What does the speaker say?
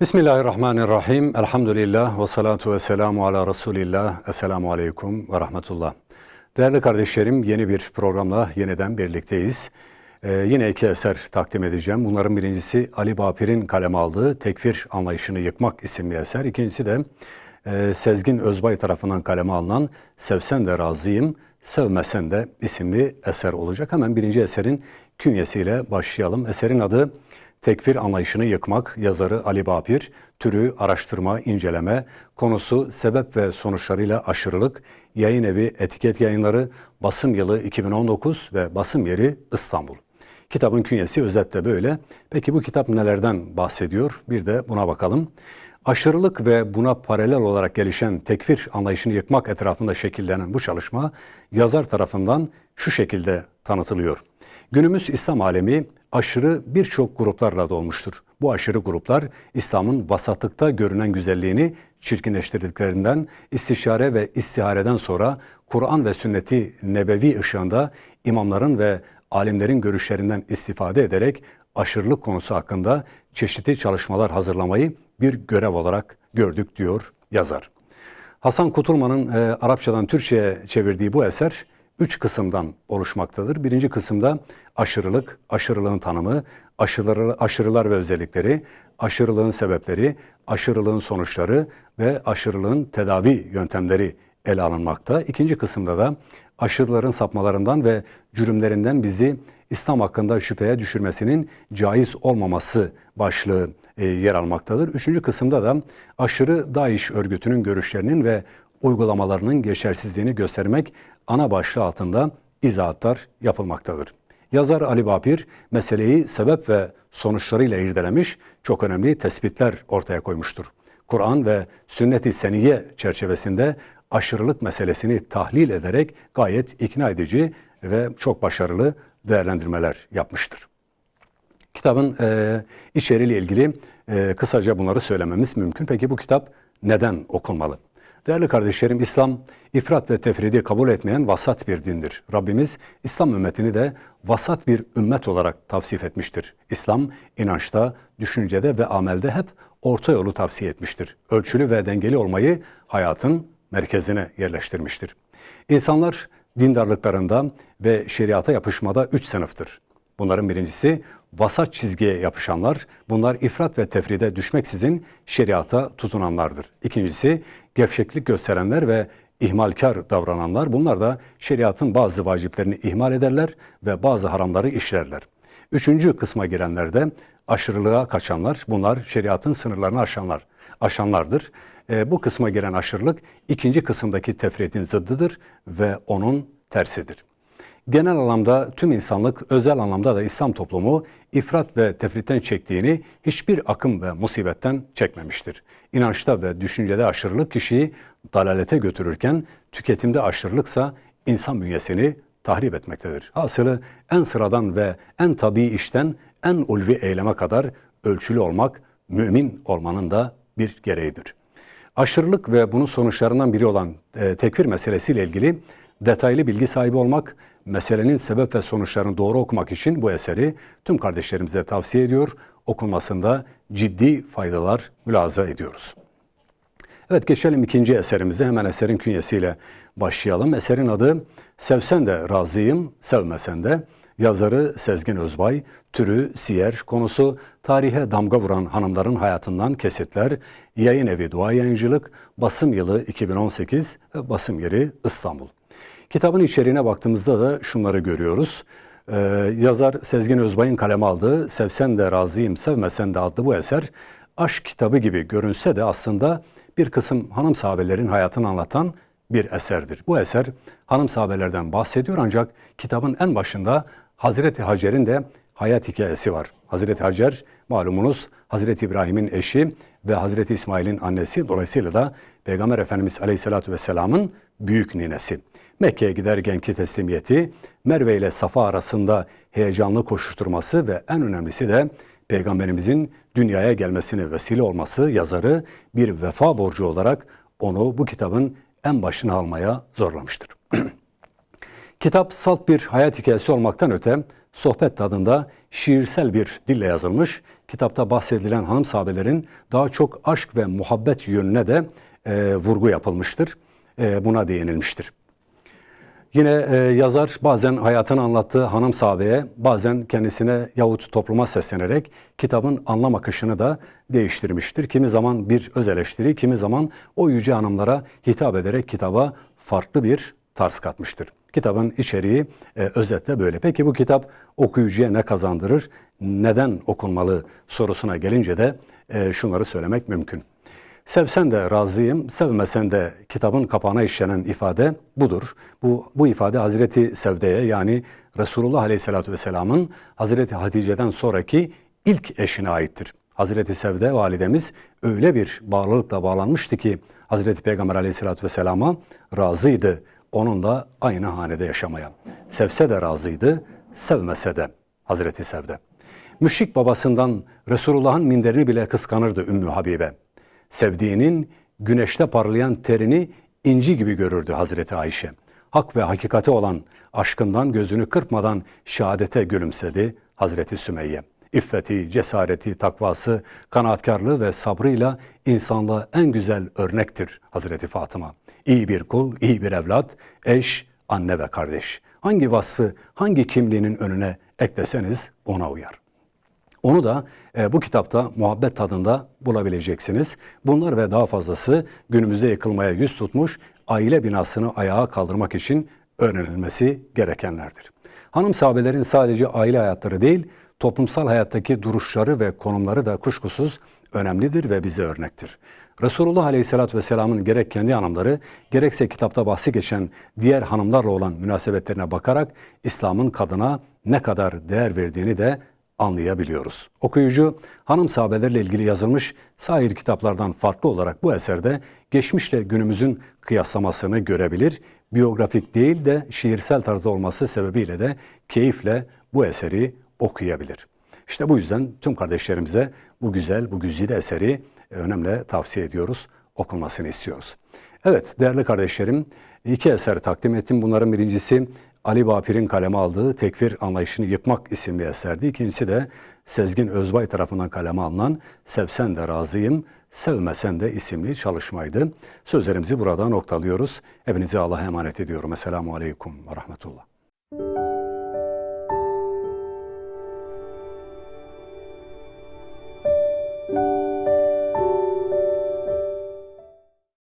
Bismillahirrahmanirrahim. Elhamdülillah ve salatu ve selamu ala Resulillah. Esselamu aleyküm ve rahmetullah. Değerli kardeşlerim yeni bir programla yeniden birlikteyiz. Ee, yine iki eser takdim edeceğim. Bunların birincisi Ali Bapir'in kaleme aldığı Tekfir Anlayışını Yıkmak isimli eser. İkincisi de e, Sezgin Özbay tarafından kaleme alınan Sevsen de Razıyım, Sevmesen de isimli eser olacak. Hemen birinci eserin künyesiyle başlayalım. Eserin adı Tekfir anlayışını yıkmak, yazarı Ali Bapir, türü araştırma, inceleme, konusu sebep ve sonuçlarıyla aşırılık, yayın evi etiket yayınları, basım yılı 2019 ve basım yeri İstanbul. Kitabın künyesi özetle böyle. Peki bu kitap nelerden bahsediyor? Bir de buna bakalım. Aşırılık ve buna paralel olarak gelişen tekfir anlayışını yıkmak etrafında şekillenen bu çalışma yazar tarafından şu şekilde tanıtılıyor. Günümüz İslam alemi aşırı birçok gruplarla dolmuştur. Bu aşırı gruplar İslam'ın vasatlıkta görünen güzelliğini çirkinleştirdiklerinden istişare ve istihareden sonra Kur'an ve sünneti nebevi ışığında imamların ve alimlerin görüşlerinden istifade ederek aşırılık konusu hakkında çeşitli çalışmalar hazırlamayı bir görev olarak gördük diyor yazar. Hasan Kutulman'ın e, Arapçadan Türkçe'ye çevirdiği bu eser üç kısımdan oluşmaktadır. Birinci kısımda aşırılık, aşırılığın tanımı, aşırılar, aşırılar ve özellikleri, aşırılığın sebepleri, aşırılığın sonuçları ve aşırılığın tedavi yöntemleri ele alınmakta. İkinci kısımda da aşırıların sapmalarından ve cürümlerinden bizi İslam hakkında şüpheye düşürmesinin caiz olmaması başlığı e, yer almaktadır. Üçüncü kısımda da aşırı DAEŞ örgütünün görüşlerinin ve uygulamalarının geçersizliğini göstermek ana başlığı altında izahatlar yapılmaktadır. Yazar Ali Bapir meseleyi sebep ve sonuçlarıyla irdelemiş, çok önemli tespitler ortaya koymuştur. Kur'an ve sünnet-i seniye çerçevesinde aşırılık meselesini tahlil ederek gayet ikna edici ve çok başarılı değerlendirmeler yapmıştır. Kitabın e, içeriğiyle ilgili e, kısaca bunları söylememiz mümkün. Peki bu kitap neden okunmalı? Değerli kardeşlerim İslam ifrat ve tefridi kabul etmeyen vasat bir dindir. Rabbimiz İslam ümmetini de vasat bir ümmet olarak tavsif etmiştir. İslam inançta, düşüncede ve amelde hep orta yolu tavsiye etmiştir. Ölçülü ve dengeli olmayı hayatın merkezine yerleştirmiştir. İnsanlar dindarlıklarında ve şeriata yapışmada üç sınıftır. Bunların birincisi vasat çizgiye yapışanlar, bunlar ifrat ve tefride düşmeksizin şeriata tutunanlardır. İkincisi gevşeklik gösterenler ve ihmalkar davrananlar, bunlar da şeriatın bazı vaciplerini ihmal ederler ve bazı haramları işlerler. Üçüncü kısma girenler de aşırılığa kaçanlar, bunlar şeriatın sınırlarını aşanlar, aşanlardır. E, bu kısma giren aşırılık ikinci kısımdaki tefritin zıddıdır ve onun tersidir. Genel anlamda tüm insanlık, özel anlamda da İslam toplumu ifrat ve tefritten çektiğini hiçbir akım ve musibetten çekmemiştir. İnançta ve düşüncede aşırılık kişiyi dalalete götürürken tüketimde aşırılıksa insan bünyesini tahrip etmektedir. Hasılı en sıradan ve en tabii işten en ulvi eyleme kadar ölçülü olmak mümin olmanın da bir gereğidir. Aşırılık ve bunun sonuçlarından biri olan e, tekfir meselesiyle ilgili detaylı bilgi sahibi olmak, meselenin sebep ve sonuçlarını doğru okumak için bu eseri tüm kardeşlerimize tavsiye ediyor. Okunmasında ciddi faydalar mülaza ediyoruz. Evet geçelim ikinci eserimize. Hemen eserin künyesiyle başlayalım. Eserin adı Sevsen de razıyım, sevmesen de. Yazarı Sezgin Özbay, türü siyer, konusu tarihe damga vuran hanımların hayatından kesitler, yayın evi dua yayıncılık, basım yılı 2018 ve basım yeri İstanbul. Kitabın içeriğine baktığımızda da şunları görüyoruz. Ee, yazar Sezgin Özbay'ın kaleme aldığı Sevsen de Razıyım Sevmesen de adlı bu eser aşk kitabı gibi görünse de aslında bir kısım hanım sahabelerin hayatını anlatan bir eserdir. Bu eser hanım sahabelerden bahsediyor ancak kitabın en başında Hazreti Hacer'in de hayat hikayesi var. Hazreti Hacer malumunuz Hazreti İbrahim'in eşi ve Hazreti İsmail'in annesi dolayısıyla da Peygamber Efendimiz Aleyhisselatü Vesselam'ın büyük ninesi. Mekke'ye giderkenki teslimiyeti, Merve ile Safa arasında heyecanlı koşuşturması ve en önemlisi de Peygamberimizin dünyaya gelmesine vesile olması yazarı bir vefa borcu olarak onu bu kitabın en başına almaya zorlamıştır. Kitap salt bir hayat hikayesi olmaktan öte sohbet tadında şiirsel bir dille yazılmış. Kitapta bahsedilen hanım sahabelerin daha çok aşk ve muhabbet yönüne de e, vurgu yapılmıştır. E, buna değinilmiştir. Yine e, yazar bazen hayatını anlattığı hanım sahabeye, bazen kendisine yahut topluma seslenerek kitabın anlam akışını da değiştirmiştir. Kimi zaman bir öz eleştiri, kimi zaman o yüce hanımlara hitap ederek kitaba farklı bir tarz katmıştır. Kitabın içeriği e, özetle böyle. Peki bu kitap okuyucuya ne kazandırır, neden okunmalı sorusuna gelince de e, şunları söylemek mümkün. Sevsen de razıyım, sevmesen de kitabın kapağına işlenen ifade budur. Bu, bu ifade Hazreti Sevde'ye yani Resulullah Aleyhisselatü Vesselam'ın Hazreti Hatice'den sonraki ilk eşine aittir. Hazreti Sevde validemiz öyle bir bağlılıkla bağlanmıştı ki Hazreti Peygamber Aleyhisselatü Vesselam'a razıydı onunla aynı hanede yaşamaya. Sevse de razıydı, sevmese de Hazreti Sevde. Müşrik babasından Resulullah'ın minderini bile kıskanırdı Ümmü Habibe. Sevdiğinin güneşte parlayan terini inci gibi görürdü Hazreti Ayşe. Hak ve hakikati olan aşkından gözünü kırpmadan şehadete gülümsedi Hazreti Sümeyye. İffeti, cesareti, takvası, kanaatkarlığı ve sabrıyla insanlığa en güzel örnektir Hazreti Fatıma. İyi bir kul, iyi bir evlat, eş, anne ve kardeş. Hangi vasfı, hangi kimliğinin önüne ekleseniz ona uyar. Onu da e, bu kitapta muhabbet tadında bulabileceksiniz. Bunlar ve daha fazlası günümüzde yıkılmaya yüz tutmuş aile binasını ayağa kaldırmak için öğrenilmesi gerekenlerdir. Hanım sahabelerin sadece aile hayatları değil, toplumsal hayattaki duruşları ve konumları da kuşkusuz önemlidir ve bize örnektir. Resulullah Aleyhisselatü Vesselam'ın gerek kendi hanımları gerekse kitapta bahsi geçen diğer hanımlarla olan münasebetlerine bakarak İslam'ın kadına ne kadar değer verdiğini de anlayabiliyoruz. Okuyucu hanım sahabelerle ilgili yazılmış sair kitaplardan farklı olarak bu eserde geçmişle günümüzün kıyaslamasını görebilir. Biyografik değil de şiirsel tarzda olması sebebiyle de keyifle bu eseri okuyabilir. İşte bu yüzden tüm kardeşlerimize bu güzel, bu güzide eseri önemli tavsiye ediyoruz, okunmasını istiyoruz. Evet değerli kardeşlerim iki eser takdim ettim. Bunların birincisi Ali Bapir'in kaleme aldığı Tekfir Anlayışını Yıkmak isimli eserdi. İkincisi de Sezgin Özbay tarafından kaleme alınan Sevsen de Razıyım, Sevmesen de isimli çalışmaydı. Sözlerimizi burada noktalıyoruz. Hepinize Allah'a emanet ediyorum. Esselamu Aleyküm ve Rahmetullah.